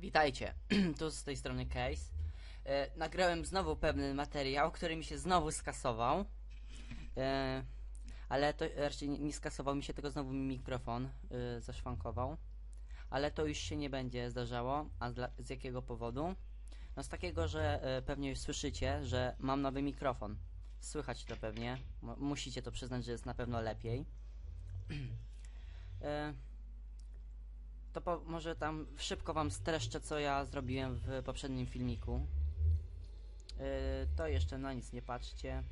Witajcie, tu z tej strony Case. E, nagrałem znowu pewien materiał, który mi się znowu skasował. E, ale to raczej nie, skasował mi się, tylko znowu mi mikrofon e, zaszwankował. Ale to już się nie będzie zdarzało. A z jakiego powodu? No z takiego, że e, pewnie już słyszycie, że mam nowy mikrofon. Słychać to pewnie. Musicie to przyznać, że jest na pewno lepiej. e, to po, może tam szybko wam streszczę, co ja zrobiłem w poprzednim filmiku. Yy, to jeszcze na nic nie patrzcie.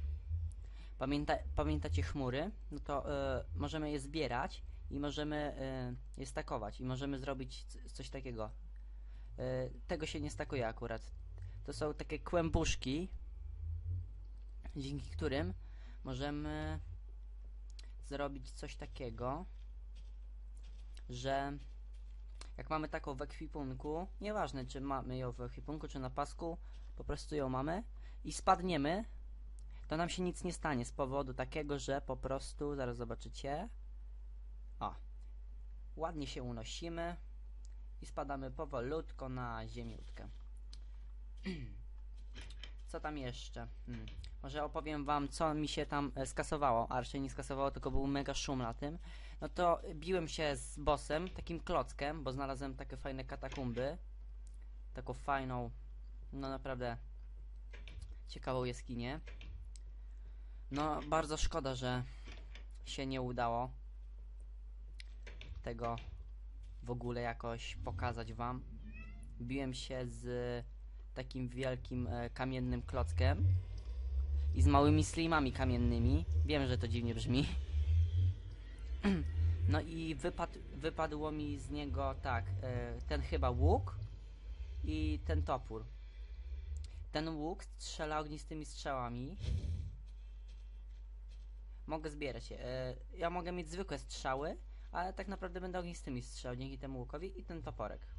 Pamięta, pamiętacie chmury? No to yy, możemy je zbierać i możemy yy, je stakować i możemy zrobić coś takiego. Yy, tego się nie stakuje akurat. To są takie kłębuszki, dzięki którym możemy zrobić coś takiego, że jak mamy taką w ekwipunku, nieważne czy mamy ją w ekwipunku, czy na pasku, po prostu ją mamy i spadniemy, to nam się nic nie stanie z powodu takiego, że po prostu, zaraz zobaczycie, o, ładnie się unosimy i spadamy powolutko na ziemiutkę. Co tam jeszcze? Hmm. Może opowiem wam, co mi się tam e, skasowało, a raczej nie skasowało, tylko był mega szum na tym. No to biłem się z bossem, takim klockiem, bo znalazłem takie fajne katakumby. Taką fajną, no naprawdę ciekawą jaskinię. No, bardzo szkoda, że się nie udało tego w ogóle jakoś pokazać wam. Biłem się z takim wielkim e, kamiennym klockiem i z małymi slimami kamiennymi. Wiem, że to dziwnie brzmi. No i wypad, wypadło mi z niego tak, e, ten chyba łuk i ten topór. Ten łuk strzela ognistymi strzałami. Mogę zbierać je. E, ja mogę mieć zwykłe strzały, ale tak naprawdę będę ognistymi strzał dzięki temu łukowi i ten toporek.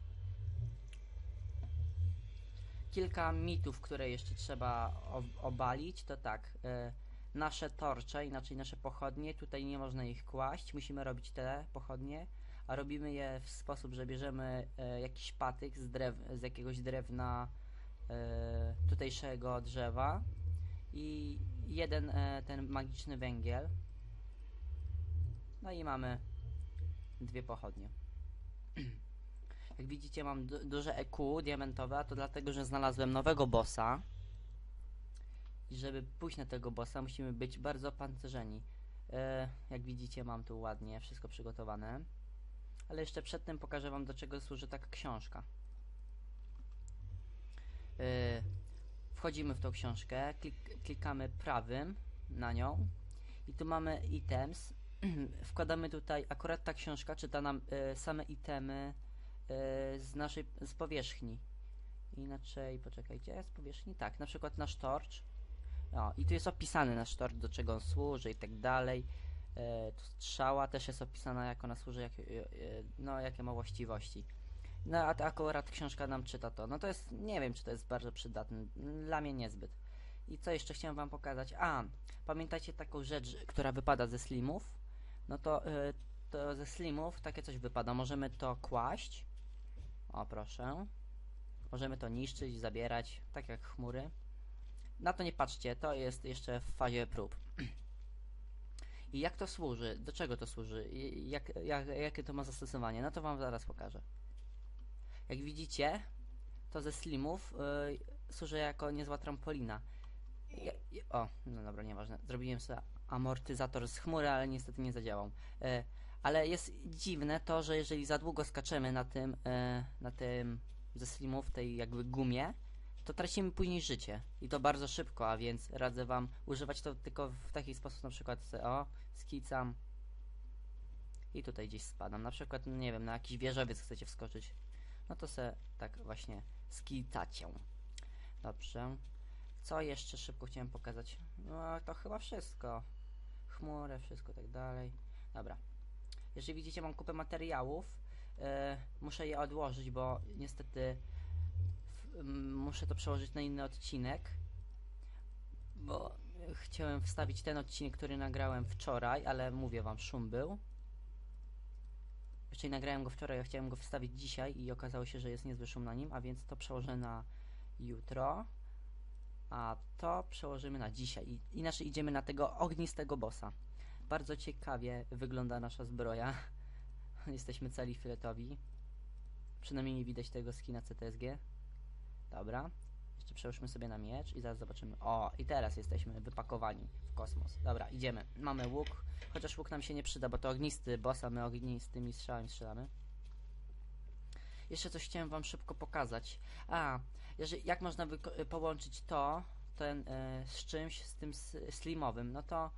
Kilka mitów, które jeszcze trzeba ob- obalić, to tak. E, nasze torcze, inaczej nasze pochodnie, tutaj nie można ich kłaść, musimy robić te pochodnie, a robimy je w sposób, że bierzemy e, jakiś patyk z, drew, z jakiegoś drewna e, tutejszego drzewa i jeden ten magiczny węgiel. No i mamy dwie pochodnie. Jak widzicie mam du duże EQ diamentowe, a to dlatego, że znalazłem nowego bossa. I żeby pójść na tego bossa, musimy być bardzo pancerzeni. E, jak widzicie, mam tu ładnie wszystko przygotowane. Ale jeszcze przed tym pokażę wam, do czego służy taka książka. E, wchodzimy w tą książkę, klik, klikamy prawym na nią i tu mamy items. Wkładamy tutaj, akurat ta książka czyta nam e, same itemy z naszej, z powierzchni. Inaczej, poczekajcie, z powierzchni, tak, na przykład nasz torcz. O, i tu jest opisany nasz torcz, do czego on służy i tak dalej. E, tu strzała też jest opisana, jak ona służy, jak, e, e, no, jakie ma właściwości. No, a akurat książka nam czyta to. No to jest, nie wiem, czy to jest bardzo przydatne. Dla mnie niezbyt. I co jeszcze chciałem wam pokazać? A, pamiętacie taką rzecz, która wypada ze slimów? No to, e, to ze slimów takie coś wypada. Możemy to kłaść. O, proszę. Możemy to niszczyć, zabierać, tak jak chmury. Na to nie patrzcie, to jest jeszcze w fazie prób. I jak to służy? Do czego to służy? Jak, jak, jakie to ma zastosowanie? No to wam zaraz pokażę. Jak widzicie, to ze slimów y, służy jako niezła trampolina. O, no dobra, nieważne. Zrobiłem sobie amortyzator z chmury, ale niestety nie zadziałał. Y, ale jest dziwne to, że jeżeli za długo skaczemy na tym, y, na tym ze slimów, tej jakby gumie, to tracimy później życie. I to bardzo szybko, a więc radzę wam używać to tylko w taki sposób, na przykład o, skicam i tutaj gdzieś spadam. Na przykład, no nie wiem, na jakiś wieżowiec chcecie wskoczyć. No to se tak właśnie skicacie. Dobrze. Co jeszcze szybko chciałem pokazać? No to chyba wszystko. Chmurę, wszystko tak dalej. Dobra. Jeżeli widzicie, mam kupę materiałów. e, muszę je odłożyć, bo niestety muszę to przełożyć na inny odcinek. Bo chciałem wstawić ten odcinek, który nagrałem wczoraj, ale mówię wam, szum był. Nie nagrałem go wczoraj, ja chciałem go wstawić dzisiaj i okazało się, że jest niezły szum na nim, a więc to przełożę na jutro. A to przełożymy na dzisiaj. I, inaczej idziemy na tego ognistego bossa. Bardzo ciekawie wygląda nasza zbroja. Jesteśmy cali filetowi. Przynajmniej nie widać tego skina CTSG. Dobra. Jeszcze przełóżmy sobie na miecz i zaraz zobaczymy. O, i teraz jesteśmy wypakowani w kosmos. Dobra, idziemy. Mamy łuk, chociaż łuk nam się nie przyda, bo to ognisty boss, a my ognistymi strzałami strzelamy. Jeszcze coś chciałem wam szybko pokazać. A, jeżeli, jak można wyko- połączyć to, ten e, z czymś, z tym slimowym, no to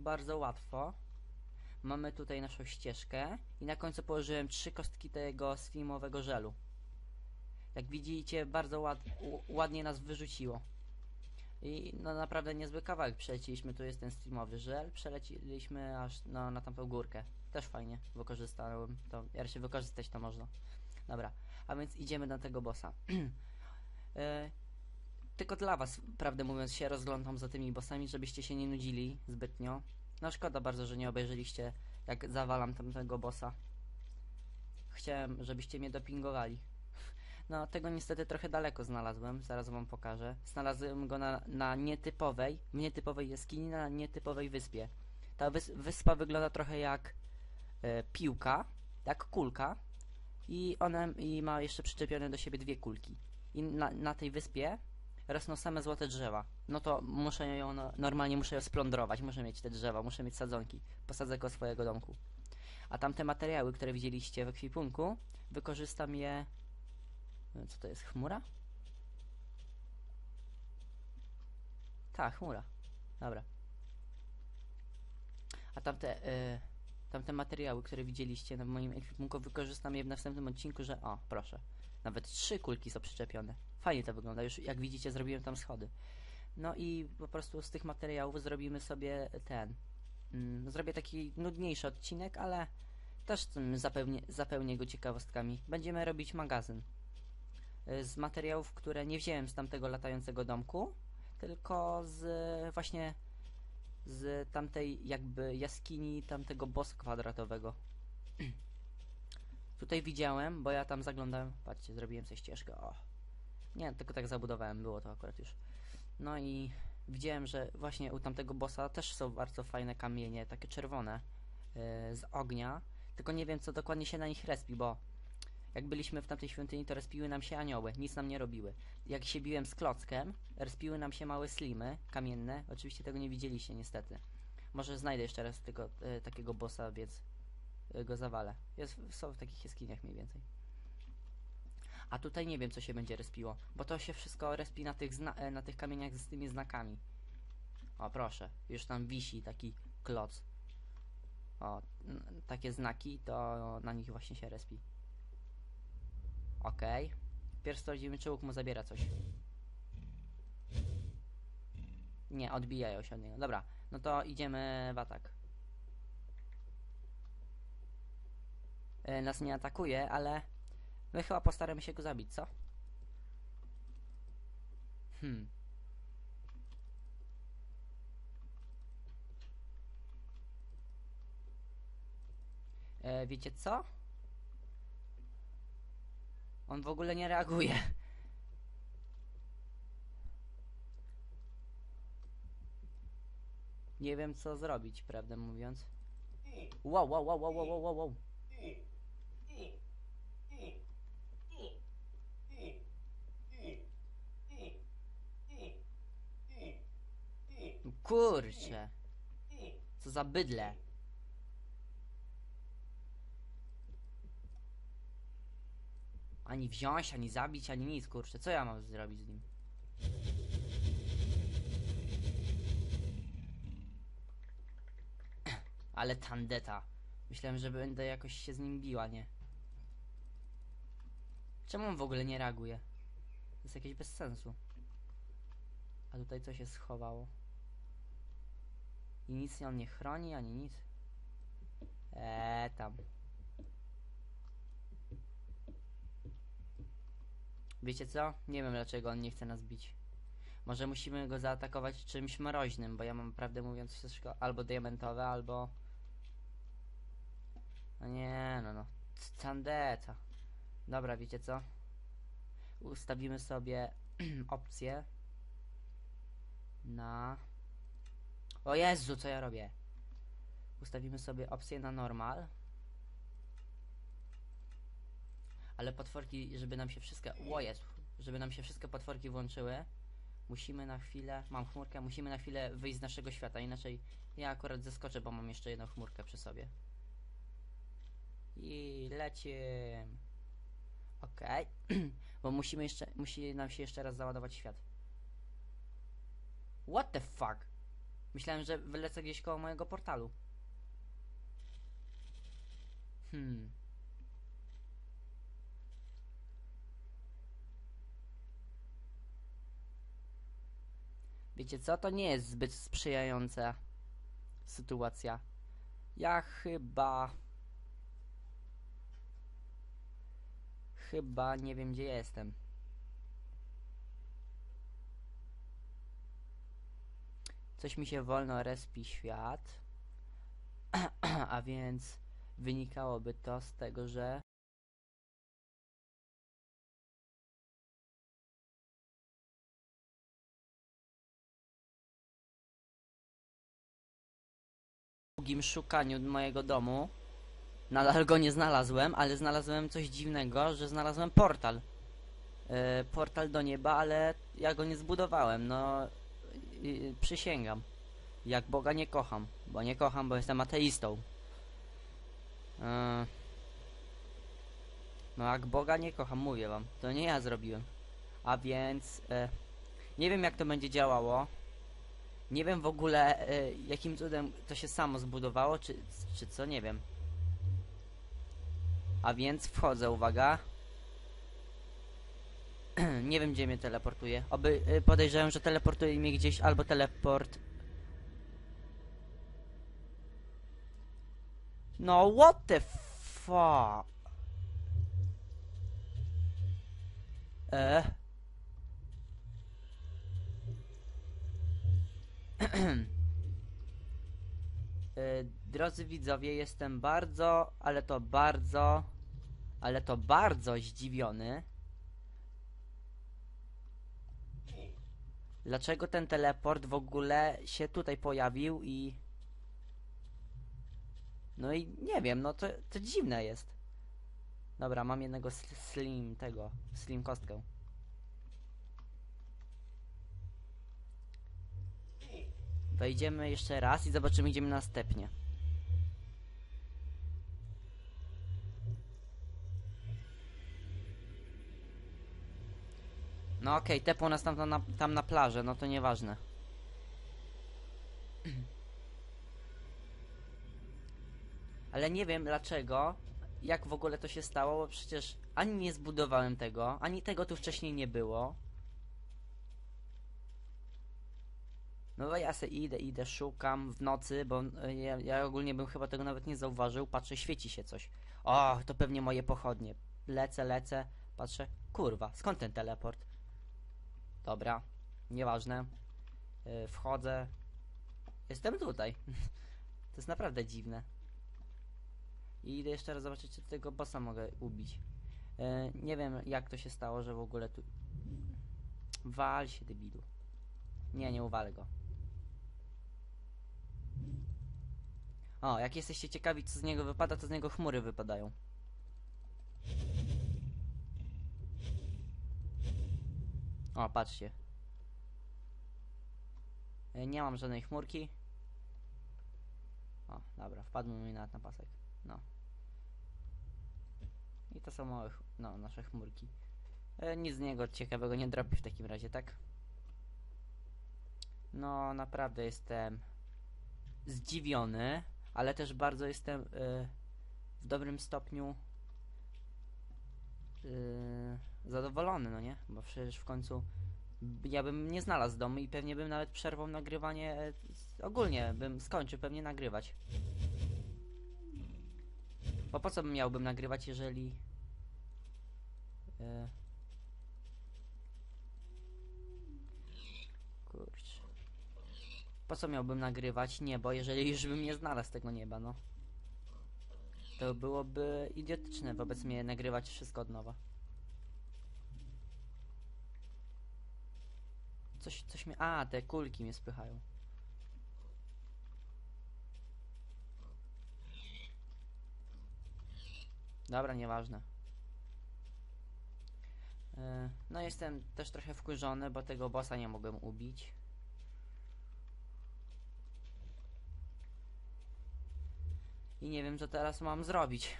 bardzo łatwo. Mamy tutaj naszą ścieżkę i na końcu położyłem trzy kostki tego slimowego żelu. Jak widzicie, bardzo ład, ładnie nas wyrzuciło. I no naprawdę niezły kawałek przeleciliśmy, tu jest ten streamowy żel, przeleciliśmy aż no, na tamtą górkę. Też fajnie wykorzystałem to, się wykorzystać to można. Dobra, a więc idziemy do tego bossa. e, tylko dla was, prawdę mówiąc, się rozglądam za tymi bossami, żebyście się nie nudzili zbytnio. No szkoda bardzo, że nie obejrzeliście, jak zawalam tamtego bossa. Chciałem, żebyście mnie dopingowali. No, tego niestety trochę daleko znalazłem, zaraz wam pokażę. Znalazłem go na, na nietypowej, w nietypowej jaskini, na nietypowej wyspie. Ta wys wyspa wygląda trochę jak e, piłka, jak kulka i ona i ma jeszcze przyczepione do siebie dwie kulki. I na, na tej wyspie rosną same złote drzewa. No to muszę ją, no, normalnie muszę ją splądrować, muszę mieć te drzewa, muszę mieć sadzonki. Posadzę go swojego domku. A tamte materiały, które widzieliście w ekwipunku, wykorzystam je... e, Co to jest, chmura? Tak, chmura. Dobra. A tamte, e, tamte materiały, które widzieliście na moim ekwipunku, wykorzystam je w następnym odcinku, że... O, proszę. Nawet trzy kulki są przyczepione. Fajnie to wygląda. Już jak widzicie, zrobiłem tam schody. No i po prostu z tych materiałów zrobimy sobie ten. Mm, zrobię taki nudniejszy odcinek, ale też zapełnię, go ciekawostkami. Będziemy robić magazyn. Y, Z materiałów, które nie wziąłem z tamtego latającego domku, tylko z właśnie z tamtej jakby jaskini tamtego bossa kwadratowego. Tutaj widziałem, bo ja tam zaglądałem. Patrzcie, zrobiłem sobie ścieżkę. O. Nie, tylko tak zabudowałem, było to akurat już. No i widziałem, że właśnie u tamtego bossa też są bardzo fajne kamienie, takie czerwone yy, z ognia. Tylko nie wiem, co dokładnie się na nich respi, bo jak byliśmy w tamtej świątyni, to respiły nam się anioły, nic nam nie robiły. Jak się biłem z klockiem, respiły nam się małe slimy kamienne. Oczywiście tego nie widzieliście, niestety. Może znajdę jeszcze raz tego, e, takiego bossa, więc go zawalę. Jest, są w takich jaskiniach mniej więcej. A tutaj nie wiem, co się będzie respiło, bo to się wszystko respi na tych, e, na tych kamieniach z tymi znakami. O, proszę, już tam wisi taki kloc. O, takie znaki, to na nich właśnie się respi. Okej. Pierwszy sprawdzimy, czy łuk mu zabiera coś. Nie, odbijają się od niego. Dobra, no to idziemy w atak. E, nas nie atakuje, ale my chyba postaramy się go zabić, co? Hmm. E, wiecie co? On w ogóle nie reaguje. Nie wiem co zrobić, prawdę mówiąc. Wow, wow, wow, wow, wow, wow, wow, Kurczę. Co za bydle. Ani wziąć, ani zabić, ani nic, kurczę. Co ja mam zrobić z nim? Ale tandeta. Myślałem, że będę jakoś się z nim biła, nie? Czemu on w ogóle nie reaguje? To jest jakieś bez sensu. A tutaj co się schowało? I nic on nie chroni, ani nic. Eee, tam. Wiecie co? Nie wiem dlaczego on nie chce nas bić. Może musimy go zaatakować czymś mroźnym, bo ja mam prawdę mówiąc wszystko albo diamentowe, albo... No nie, no no. Tandeta. Dobra, wiecie co? Ustawimy sobie opcję na... O Jezu, co ja robię? Ustawimy sobie opcję na normal. Ale potworki, żeby nam się wszystkie... O Jezu, żeby nam się wszystkie potworki włączyły, musimy na chwilę... Mam chmurkę, musimy na chwilę wyjść z naszego świata, inaczej ja akurat zeskoczę, bo mam jeszcze jedną chmurkę przy sobie. I lecimy. Okej. bo musimy jeszcze... Musi nam się jeszcze raz załadować świat. What the fuck? Myślałem, że wylecę gdzieś koło mojego portalu. Hmm. Wiecie co? To nie jest zbyt sprzyjająca sytuacja. Ja chyba... Chyba nie wiem gdzie jestem. Coś mi się wolno respi świat. A więc wynikałoby to z tego, że długim szukaniu mojego domu nadal go nie znalazłem, ale znalazłem coś dziwnego, że znalazłem portal. E, portal do nieba, ale ja go nie zbudowałem, no przysięgam. Jak Boga nie kocham, bo nie kocham, bo jestem ateistą. E, no jak Boga nie kocham, mówię wam, to nie ja zrobiłem. A więc e, nie wiem jak to będzie działało. Nie wiem w ogóle e, jakim cudem to się samo zbudowało, czy, czy co, nie wiem. A więc wchodzę, uwaga. nie wiem gdzie mnie teleportuje. Oby y, podejrzewam, że teleportuje mnie gdzieś albo teleport. No what the fuck? E. E, Drodzy widzowie, jestem bardzo, ale to bardzo, ale to bardzo zdziwiony. Dlaczego ten teleport w ogóle się tutaj pojawił i... No i nie wiem, no to, to dziwne jest. Dobra, mam jednego sl- slim tego, slim kostkę. Wejdziemy jeszcze raz i zobaczymy, gdzie my następnie. No okej, okay, tepło nas tam, tam, na, tam na plażę, no to nieważne. Ale nie wiem dlaczego, jak w ogóle to się stało, bo przecież ani nie zbudowałem tego, ani tego tu wcześniej nie było. No ja se idę, idę, szukam w nocy, bo e, ja, ja ogólnie bym chyba tego nawet nie zauważył. Patrzę, świeci się coś. O, to pewnie moje pochodnie. Lecę, lecę, patrzę. Kurwa, skąd ten teleport? Dobra, nieważne. Yy, wchodzę. Jestem tutaj. to jest naprawdę dziwne. I idę jeszcze raz zobaczyć, czy tego bossa mogę ubić. Yy, nie wiem, jak to się stało, że w ogóle tu... Wal się, debilu. Nie, nie uwalę go. O, jak jesteście ciekawi, co z niego wypada, to z niego chmury wypadają. O, patrzcie. E, Nie mam żadnej chmurki. O, dobra, wpadły mi nawet na pasek. No. I to są małe, no, nasze chmurki. E, nic z niego ciekawego nie dropi w takim razie, tak? No, naprawdę jestem zdziwiony, ale też bardzo jestem y, w dobrym stopniu y, zadowolony, no nie? Bo przecież w końcu ja bym nie znalazł domu i pewnie bym nawet przerwał nagrywanie, e, ogólnie bym skończył pewnie nagrywać. Bo po co bym miałbym nagrywać, jeżeli... y, Kurczę. Po co miałbym nagrywać niebo, jeżeli już bym nie znalazł tego nieba, no? To byłoby idiotyczne wobec mnie nagrywać wszystko od nowa. Coś, coś mnie... A, te kulki mnie spychają. Dobra, nieważne. E, No jestem też trochę wkurzony, bo tego bossa nie mogłem ubić. I nie wiem, co teraz mam zrobić.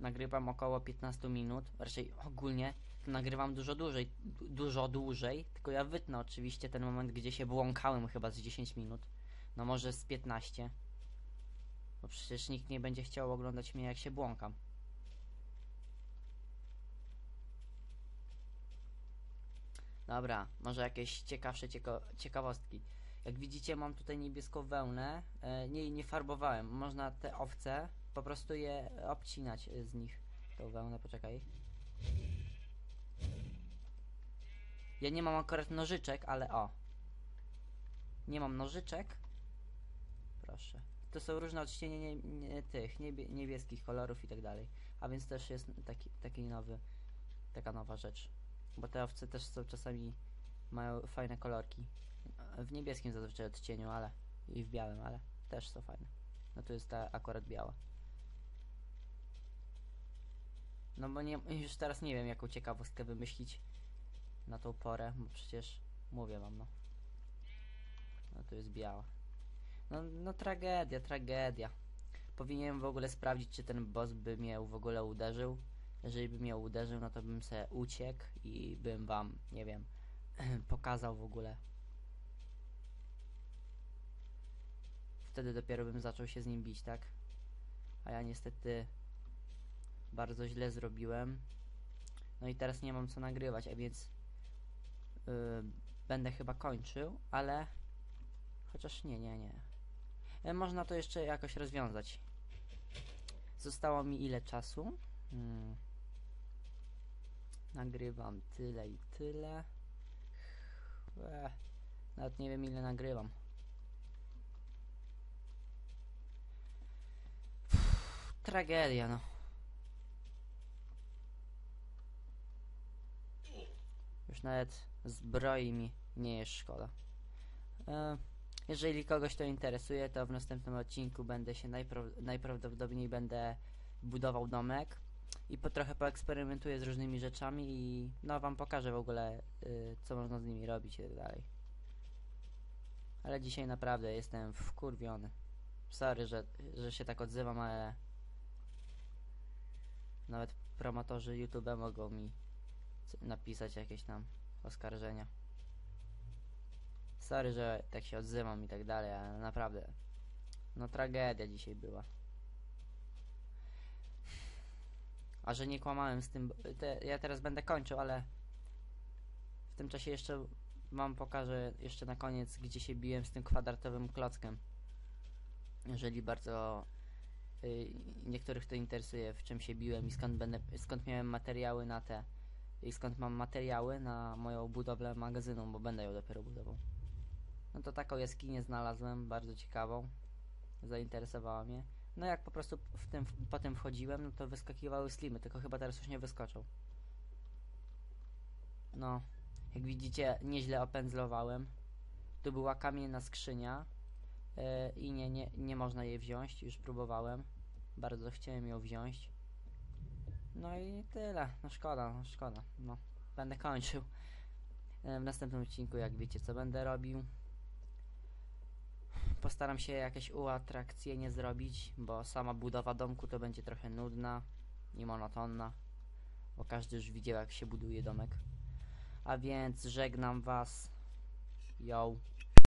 Nagrywam około 15 minut, raczej ogólnie nagrywam dużo dłużej, du- dużo dłużej, tylko ja wytnę oczywiście ten moment, gdzie się błąkałem chyba z 10 minut. No może z 15. Bo przecież nikt nie będzie chciał oglądać mnie jak się błąkam. Dobra, może jakieś ciekawsze cieko ciekawostki. Jak widzicie mam tutaj niebieską wełnę, e, nie, nie farbowałem. Można te owce po prostu je obcinać e, z nich. Tą wełnę, poczekaj. Ja nie mam akurat nożyczek, ale o. Nie mam nożyczek. Proszę. To są różne odcienie nie, nie, tych niebie, niebieskich kolorów i tak dalej. A więc też jest taki, taki nowy, taka nowa rzecz. Bo te owce też są czasami mają fajne kolorki. W niebieskim zazwyczaj odcieniu, ale i w białym, ale też są fajne. No to jest ta akurat biała. No bo nie, już teraz nie wiem jaką ciekawostkę wymyślić na tą porę, bo przecież mówię wam no. No to jest biała. No, no tragedia, tragedia. Powinienem w ogóle sprawdzić, czy ten boss by mnie w ogóle uderzył. Jeżeli by mnie uderzył, no to bym se uciekł i bym wam, nie wiem, pokazał w ogóle. Wtedy dopiero bym zaczął się z nim bić, tak? A ja niestety bardzo źle zrobiłem. No i teraz nie mam co nagrywać, a więc yy, będę chyba kończył, ale chociaż nie, nie, nie. E, Można to jeszcze jakoś rozwiązać. Zostało mi ile czasu? Hmm. Nagrywam tyle i tyle. Ech, nawet nie wiem ile nagrywam. Tragedia, no. Już nawet zbroi mi nie jest szkoda. E, jeżeli kogoś to interesuje, to w następnym odcinku będę się najpra- najprawdopodobniej będę budował domek i po trochę poeksperymentuję z różnymi rzeczami i no wam pokażę w ogóle y, co można z nimi robić i tak dalej. Ale dzisiaj naprawdę jestem wkurwiony. Sorry, że, że się tak odzywam, ale nawet promotorzy YouTube mogą mi napisać jakieś tam oskarżenia. Sorry, że tak się odzywam i tak dalej, ale naprawdę no tragedia dzisiaj była. A że nie kłamałem z tym, te, ja teraz będę kończył, ale w tym czasie jeszcze wam pokażę jeszcze na koniec, gdzie się biłem z tym kwadratowym klockiem. Jeżeli bardzo niektórych to interesuje, w czym się biłem i skąd będę, skąd miałem materiały na te i skąd mam materiały na moją budowlę magazynu, bo będę ją dopiero budował. No to taką jaskinię znalazłem, bardzo ciekawą. Zainteresowała mnie. No jak po prostu w tym, potem wchodziłem, no to wyskakiwały slimy, tylko chyba teraz już nie wyskoczą. No, jak widzicie, nieźle opędzlowałem. Tu była kamienna skrzynia i nie, nie, nie można jej wziąć, już próbowałem. Bardzo chciałem ją wziąć. No i tyle, no szkoda, no szkoda, no. Będę kończył. Yy, w następnym odcinku, jak wiecie, co będę robił. Postaram się jakieś uatrakcje zrobić, bo sama budowa domku to będzie trochę nudna i monotonna, bo każdy już widział jak się buduje domek. A więc żegnam was. Yo.